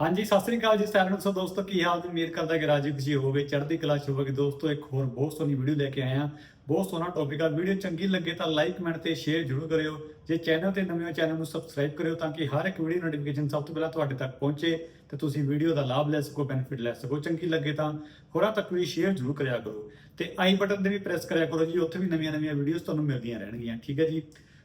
ਹਾਂਜੀ, ਸਤਿ ਸ੍ਰੀ ਅਕਾਲ ਜੀ ਸਾਰਿਆਂ ਨੂੰ। ਸੋ ਦੋਸਤੋ, ਕੀ ਹਾਲ ਨੇ ਉਮੀਦ ਕਰਦਾ ਕਿ ਰਾਜੀ ਖੁਸ਼ੀ ਹੋਵੇ ਚੜ੍ਹਦੀ ਕਲਾ ਚ ਹੋਵੇ ਦੋਸਤੋ, ਇੱਕ ਹੋਰ ਬਹੁਤ ਸੋਹਣੀ ਵੀਡੀਓ ਲੈ ਕੇ ਆਏ ਆ ਬਹੁਤ ਸੋਹਣਾ ਟੌਪਿਕ ਆ। ਵੀਡੀਓ ਚੰਗੀ ਲੱਗੇ ਤਾਂ ਲਾਈਕ ਕਮੈਂਟ ਤੇ ਸ਼ੇਅਰ ਜ਼ਰੂਰ ਕਰਿਓ। ਜੇ ਚੈਨਲ ਤੇ ਨਵੇਂ ਹੋ ਚੈਨਲ ਨੂੰ ਸਬਸਕ੍ਰਾਈਬ ਕਰਿਓ ਤਾਂ ਕਿ ਹਰ ਇੱਕ ਵੀਡੀਓ ਨੋਟੀਫਿਕੇਸ਼ਨ ਸਭ ਤੋਂ ਪਹਿਲਾਂ ਤੁਹਾਡੇ ਤੱਕ ਪਹੁੰਚੇ ਤੇ ਤੁਸੀਂ ਵੀਡੀਓ ਦਾ ਲਾਭ ਲੈ ਸਕੋ ਬੈਨੀਫਿਟ ਲੈ ਸਕੋ। ਚੰਗੀ ਲੱਗੇ ਤਾਂ ਹੋਰਾਂ ਤੱਕ ਵੀ ਸ਼ੇਅਰ ਜ਼ਰੂਰ ਕਰਿਆ ਕਰੋ। ਤੇ ਆਈ ਬਟਨ ਤੇ ਵੀ ਪ੍ਰੈਸ ਕਰਿਆ ਕਰੋ ਜੀ। ਉੱਥੇ ਵੀ ਨਵੀਆਂ ਨਵੀਆਂ ਵੀਡੀਓਜ਼ ਤੁਹਾਨੂੰ ਮਿਲਦੀਆਂ ਰਹਿਣਗੀਆਂ। ਠੀਕ ਹੈ ਜੀ?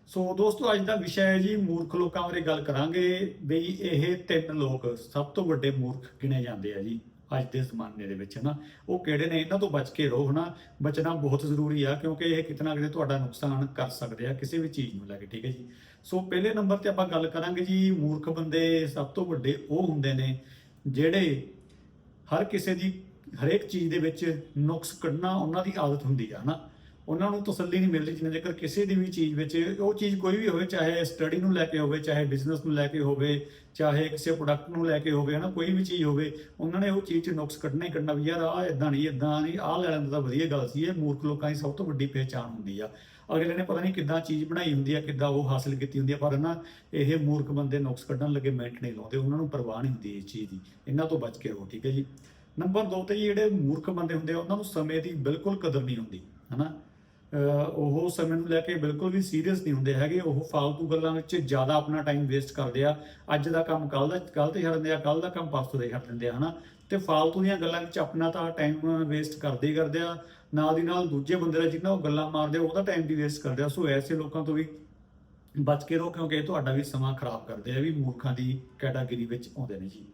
ਸੋ ਦੋਸਤੋ, ਅੱਜ ਦਾ ਵਿਸ਼ਾ ਹੈ ਜੀ ਮੂਰਖ ਲੋਕਾਂ ਬਾਰੇ ਗੱਲ ਕਰਾਂਗੇ ਬਈ ਇਹ ਤਿੰਨ ਲੋਕ ਸਭ ਤੋਂ ਵੱਡੇ ਮੂਰਖ ਗਿਣੇ ਜਾਂਦੇ ਆ ਜੀ ਅੱਜ ਦੇ ਜ਼ਮਾਨੇ ਦੇ ਵਿੱਚ, ਹਨਾ? ਉਹ ਕਿਹੜੇ ਨੇ? ਇਹਨਾਂ ਤੋਂ ਬਚ ਕੇ ਰਹੋ, ਹਨਾ? ਬਚਣਾ ਬਹੁਤ ਜ਼ਰੂਰੀ ਆ, ਕਿਉਂਕਿ ਇਹ ਕਿਤਨਾ ਕਿਤੇ ਤੁਹਾਡਾ ਨੁਕਸਾਨ ਕਰ ਸਕਦੇ ਆ ਕਿਸੇ ਵੀ ਚੀਜ਼ ਨੂੰ ਲੈ ਕੇ, ਠੀਕ ਹੈ ਜੀ? ਸੋ ਪਹਿਲੇ ਨੰਬਰ ਤੇ ਆਪਾਂ ਗੱਲ ਕਰਾਂਗੇ ਜੀ, ਮੂਰਖ ਬੰਦੇ ਸਭ ਤੋਂ ਵੱਡੇ ਉਹ ਹੁੰਦੇ ਨੇ ਜਿਹੜੇ ਹਰ ਕਿਸੇ ਦੀ ਹਰੇਕ ਚੀਜ਼ ਦੇ ਵਿੱਚ ਨੁਕਸ ਕੱਢਣਾ ਉਹਨਾਂ ਦੀ ਆਦਤ ਹੁੰਦੀ ਆ, ਹਨਾ? ਉਹਨਾਂ ਨੂੰ ਤਸੱਲੀ ਨਹੀਂ ਮਿਲਦੀ ਜਿੰਨੇ ਜੇਕਰ ਕਿਸੇ ਦੀ ਵੀ ਚੀਜ਼ ਵਿੱਚ ਉਹ ਚੀਜ਼ ਕੋਈ ਵੀ ਹੋਵੇ, ਚਾਹੇ ਸਟੱਡੀ ਨੂੰ ਲੈ ਕੇ ਹੋਵੇ, ਚਾਹੇ ਬਿਜ਼ਨਸ ਨੂੰ ਲੈ ਕੇ ਹੋਵੇ, ਚਾਹੇ ਕਿਸੇ ਪ੍ਰੋਡਕਟ ਨੂੰ ਲੈ ਕੇ ਹੋਵੇ, ਹਨਾ, ਕੋਈ ਵੀ ਚੀਜ਼ ਹੋਵੇ, ਉਹਨਾਂ ਨੇ ਉਹ ਚੀਜ਼ 'ਚ ਨੁਕਸ ਕੱਢਣਾ ਹੀ ਕੱਢਣਾ ਵੀ ਯਾਰ ਆ ਇਦਾਂ ਨਹੀਂ ਇਦਾਂ ਨਹੀਂ, ਆਹ ਲੈ ਲੈਂਦਾ ਤਾਂ ਵਧੀਆ ਗੱਲ ਸੀ, ਇਹ ਮੂਰਖ ਲੋਕਾਂ ਦੀ ਸਭ ਤੋਂ ਵੱਡੀ ਪਹਿਚਾਣ ਹੁੰਦੀ ਆ। ਅਗਲੇ ਨੇ ਪਤਾ ਨਹੀਂ ਕਿੱਦਾਂ ਚੀਜ਼ ਬਣਾਈ ਹੁੰਦੀ ਆ, ਕਿੱਦਾਂ ਉਹ ਹਾਸਲ ਕੀਤੀ ਹੁੰਦੀ ਆ, ਪਰ ਨਾ ਇਹ ਮੂਰਖ ਬੰਦੇ ਨੁਕਸ ਕੱਢਣ ਲੱਗੇ ਮਿੰਟ ਨਹੀਂ ਲਾਉਂਦੇ, ਉਹਨਾਂ ਨੂੰ ਪਰਵਾਹ ਨਹੀਂ ਹੁੰਦੀ ਇਸ ਚੀਜ਼ ਦੀ, ਇਹਨਾਂ ਤੋਂ ਬਚ ਕੇ ਰਹੋ, ਠੀਕ ਹੈ ਜੀ। ਨੰਬਰ 2 ਤੇ ਜੀ, ਜਿਹੜੇ ਮੂਰਖ ਬੰਦੇ ਹੁੰਦੇ ਆ, ਉਹਨਾਂ ਨੂੰ ਸਮੇਂ ਦੀ ਬਿਲਕੁਲ ਕਦਰ ਨਹੀਂ ਹੁੰਦੀ, ਹਨਾ। ਅਹ ਉਹ ਸਮੇਂ ਨੂੰ ਲੈ ਕੇ ਬਿਲਕੁਲ ਵੀ ਸੀਰੀਅਸ ਨਹੀਂ ਹੁੰਦੇ ਹੈਗੇ। ਉਹ ਫਾਲਤੂ ਗੱਲਾਂ ਵਿੱਚ ਜ਼ਿਆਦਾ ਆਪਣਾ ਟਾਈਮ ਵੇਸਟ ਕਰਦੇ ਆ। ਅੱਜ ਦਾ ਕੰਮ ਕੱਲ ਦਾ ਕੱਲ ਤੇ ਛੱਡ ਦਿੰਦੇ ਆ ਕੱਲ ਦਾ ਕੰਮ ਪਰਸੋਂ ਦੇ ਛੱਡ ਦਿੰਦੇ ਆ, ਹਨਾ? ਤੇ ਫਾਲਤੂ ਦੀਆਂ ਗੱਲਾਂ ਵਿੱਚ ਆਪਣਾ ਤਾਂ ਟਾਈਮ ਵੇਸਟ ਕਰਦੇ ਹੀ ਕਰਦੇ ਆ। ਨਾਲ ਦੀ ਨਾਲ ਦੂਜੇ ਬੰਦੇ ਦਾ ਜਿੰਨਾ ਉਹ ਗੱਲਾਂ ਮਾਰਦੇ ਉਹਦਾ ਟਾਈਮ ਵੀ ਵੇਸਟ ਕਰਦੇ ਆ। ਸੋ ਐਸੇ ਲੋਕਾਂ ਤੋਂ ਵੀ ਬਚ ਕੇ ਰਹੋ, ਕਿਉਂਕਿ ਤੁਹਾਡਾ ਵੀ ਸਮਾਂ ਖਰਾਬ ਕਰਦੇ ਆ ਵੀ ਮੂਰਖਾਂ ਦੀ ਕੈਟਾਗਰੀ ਵਿੱਚ ਆਉਂਦੇ ਨੇ ਜੀ।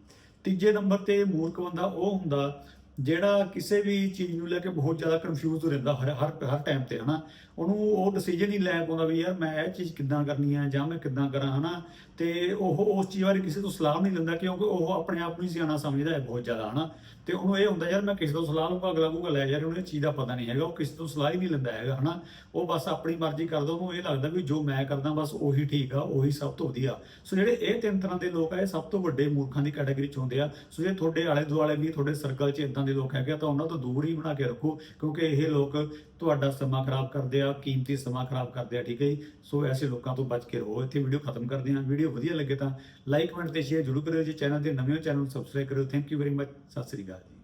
ਤੀਜੇ ਨੰਬਰ ਤੇ ਮੂਰਖ ਬੰਦਾ ਉਹ ਹੁੰਦਾ ਜਿਹੜਾ ਕਿਸੇ ਵੀ ਚੀਜ਼ ਨੂੰ ਲੈ ਕੇ ਬਹੁਤ ਜ਼ਿਆਦਾ ਕਨਫਿਊਜ਼ ਰਹਿੰਦਾ ਹਰ ਹਰ ਹਰ ਟਾਈਮ ਤੇ, ਹਨਾ? ਉਹਨੂੰ ਉਹ ਡਿਸੀਜਨ ਹੀ ਲੈ ਪਾਉਂਦਾ ਵੀ ਯਾਰ ਮੈਂ ਇਹ ਚੀਜ਼ ਕਿੱਦਾਂ ਕਰਨੀ ਹੈ ਜਾਂ ਮੈਂ ਕਿੱਦਾਂ ਕਰਾਂ, ਹਨਾ? ਤੇ ਉਹ, ਉਸ ਚੀਜ਼ ਬਾਰੇ ਕਿਸੇ ਤੋਂ ਸਲਾਹ ਨਹੀਂ ਲੈਂਦਾ ਕਿਉਂਕਿ ਉਹ ਆਪਣੇ ਆਪ ਨੂੰ ਹੀ ਸਿਆਣਾ ਸਮਝਦਾ ਹੈ ਬਹੁਤ ਜ਼ਿਆਦਾ, ਹਨਾ? ਤੇ ਉਹਨੂੰ ਇਹ ਹੁੰਦਾ ਯਾਰ ਮੈਂ ਕਿਸੇ ਤੋਂ ਸਲਾਹ ਲਊਂਗਾ, ਅਗਲਾ ਕਹੂਗਾ, ਲੈ ਯਾਰ ਉਹਨੂੰ ਇਹ ਚੀਜ਼ ਦਾ ਪਤਾ ਨਹੀਂ ਹੈਗਾ, ਉਹ ਕਿਸੇ ਤੋਂ ਸਲਾਹ ਹੀ ਨਹੀਂ ਲੈਂਦਾ ਹੈਗਾ, ਹਨਾ? ਉਹ ਬਸ ਆਪਣੀ ਮਰਜ਼ੀ ਕਰਦਾ, ਉਹਨੂੰ ਇਹ ਲੱਗਦਾ ਵੀ ਜੋ ਮੈਂ ਕਰਦਾ ਬਸ ਉਹੀ ਠੀਕ ਆ, ਉਹੀ ਸਭ ਤੋਂ ਵਧੀਆ। ਸੋ ਜਿਹੜੇ ਇਹ ਤਿੰਨ ਤਰ੍ਹਾਂ ਦੇ ਲੋਕ ਆ, ਇਹ ਸਭ ਤੋਂ ਵੱਡੇ ਮੂਰਖਾਂ ਦੀ ਕੈਟਾਗਰੀ ਚ ਹੁੰਦੇ ਆ। ਸੋ ਜੇ ਤੁਹਾਡੇ ਆਲੇ ਦੁਆਲੇ ਵੀ, ਤੁਹਾਡੇ ਸਰਕਲ 'ਚ ਇਦਾਂ ਦੇ ਲੋਕ ਹੈਗੇ ਆ, ਤਾਂ ਉਹਨਾਂ ਤੋਂ ਦੂਰ ਹੀ ਬਣਾ ਕੇ ਰੱਖੋ, ਕਿਉਂਕਿ ਇਹ ਲੋਕ ਤੁਹਾਡਾ ਸਮਾਂ ਖਰਾਬ ਕਰਦੇ ਆ, ਕੀਮਤੀ ਸਮਾਂ ਖਰਾਬ ਕਰਦੇ ਆ, ਠੀਕ ਹੈ ਜੀ? ਸੋ ਐਸੇ ਲੋਕਾਂ ਤੋਂ ਬਚ ਕੇ ਰਹੋ। ਇੱਥੇ ਵੀਡੀਓ ਖਤਮ ਕਰਦੇ ਹਾਂ। ਵੀਡੀਓ ਵਧੀਆ ਲੱਗੇ ਤਾਂ ਲਾਈਕ, ਕਮੈਂਟ ਤੇ ਸ਼ੇਅਰ ਜ਼ਰੂਰ ਕਰਿਓ ਜੀ। ਚੈਨਲ ਦੇ ਨਵੇਂ ਹੋ, ਚੈਨਲ ਨੂੰ ਸਬਸਕ੍ਰਾਈਬ ਕਰਿਓ। Thank you very much Sat Sri ਅਕਾਲ ਜੀ।